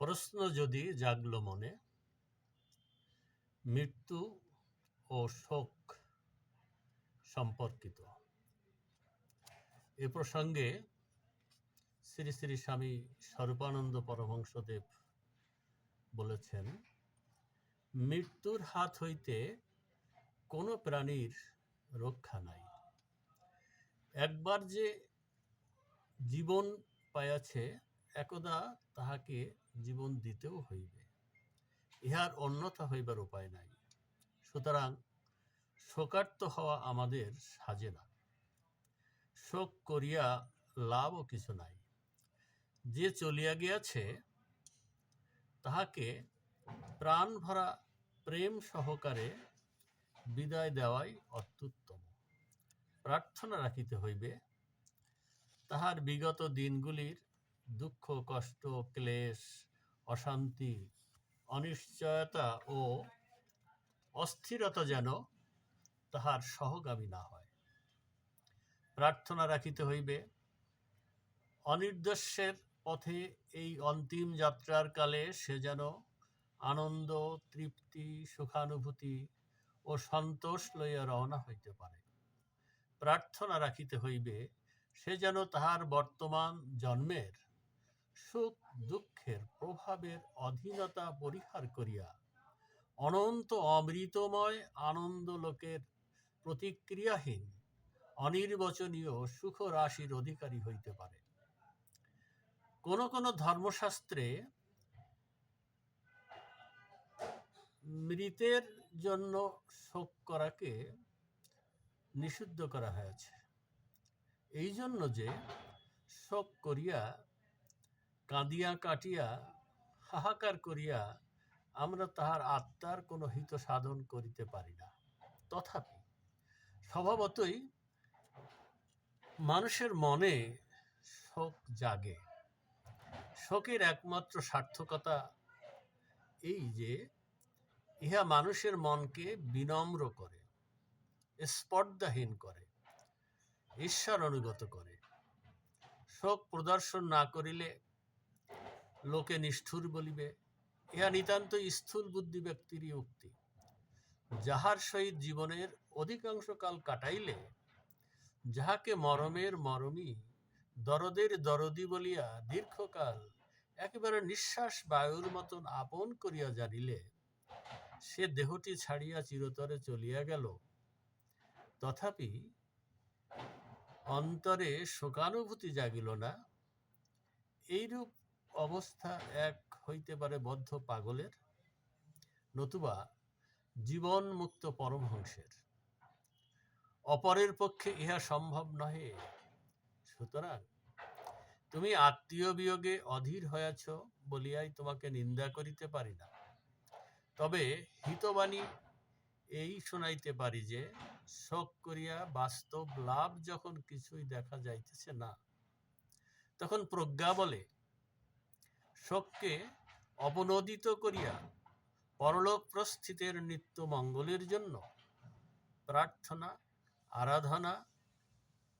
প্রশ্ন যদি জাগল মনে, মৃত্যু ও শোক সম্পর্কিত। এ প্রসঙ্গে শ্রী শ্রী স্বামী স্বরূপানন্দ পরমহংসদেব বলেছেন, মৃত্যুর হাত হইতে কোনো প্রাণীর রক্ষা নাই। একবার যে জীবন পাইয়াছে একদা তাহাকে জীবন দিতেও হইবে। ইহার অন্যথা হইবার উপায় নাই। সুতরাং শোকার্ত হওয়া আমাদের সাজে না। শোক করিয়া লাভও কিছু নাই। যে চলিয়া গিয়াছে, তাহাকে প্রাণ ভরা প্রেম সহকারে বিদায় দেওয়াই অত্যুত্তম। প্রার্থনা রাখিতে হইবে, তাহার বিগত দিনগুলির দুঃখ, কষ্ট, ক্লেশ, অশান্তি, অনিশ্চয়তা ও অস্থিরতা যেন তাহার সহগামী না হয়। প্রার্থনা রাখিতে হইবে অনির্দেশের পথে এই অন্তিম যাত্রার কালে সে যেন আনন্দ, তৃপ্তি, সুখানুভূতি ও সন্তোষ লইয়া রওনা হইতে পারে। প্রার্থনা রাখিতে হইবে, সে যেন তাহার বর্তমান জন্মের সুখ দুঃখের প্রভাবের অধীনতা পরিহার করিয়া অনন্ত অমৃতময় আনন্দ লোকের প্রতিক্রিয়াহীন অনির্বচনীয় সুখ রাশির অধিকারী হইতে পারে। কোন কোন ধর্মশাস্ত্রে মৃতের জন্য শোক করাকে নিষিদ্ধ করা হয়েছে। এই জন্য যে শোক করিয়া কাঁদিয়া কাটিয়া হাহাকার করিয়া আমরা তাহার আত্মার কোনো হিত সাধন করিতে পারি না। তথাপি স্বভাবতই মানুষের মনে শোক জাগে। শোকের একমাত্র সার্থকতা এই যে, ইহা মানুষের মনকে বিনম্র করে, স্পর্ধাহীন করে, ঈশ্বর অনুগত করে। শোক প্রদর্শন না করিলে লোকে নিষ্ঠুর বলিবে, ইহা নিতান্ত স্থূল বুদ্ধি ব্যক্তিরই উক্তি। যাহার সহিত জীবনের অধিকাংশ কাল কাটাইলে, যাহাকে মরমের মরমী দরদের দরদি বলিয়া দীর্ঘকাল একেবারে নিঃশ্বাস বায়ুর মতন আপন করিয়া জানিলে, সে দেহটি ছাড়িয়া চিরতরে চলিয়া গেল। তথাপি অন্তরে শোকানুভূতি জাগিল না। এইরূপ অবস্থা এক হইতে পারে বদ্ধ পাগলের, নতুবা জীবন মুক্ত পরমহংসের। অপরের পক্ষে ইহা সম্ভব নহে। সুতরাং তুমি আত্মীয় বিয়োগে অধীর হয়েছ বলিয়াই তোমাকে নিন্দা করিতে পারি না। তবে হিতবাণী এই শোনাইতে পারি যে, শোক করিয়া বাস্তব লাভ যখন কিছুই দেখা যাইতেছে না, তখন প্রজ্ঞা বলে শোককে অবনোদিত করিয়া পরলোক প্রস্থিতের নিত্য মঙ্গলের জন্য প্রার্থনা, আরাধনা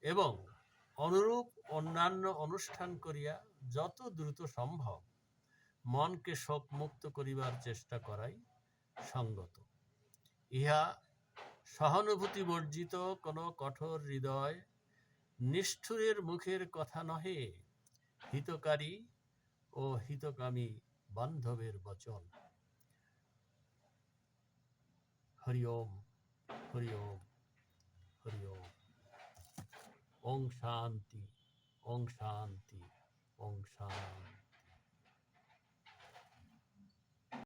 এবং অনুরূপ অন্যান্য অনুষ্ঠান করিয়া যত দ্রুত সম্ভব মনকে শোক মুক্ত করিবার চেষ্টা করাই সঙ্গত। ইহা সহানুভূতি বর্জিত কোনো কঠোর হৃদয় নিষ্ঠুরের মুখের কথা নহে, হিতকারী ও হিতকামী বান্ধবের বচন। হরি ওম হরি ওম হরি ওম। ওং শান্তি ওং শান্তি ওং শান্তি।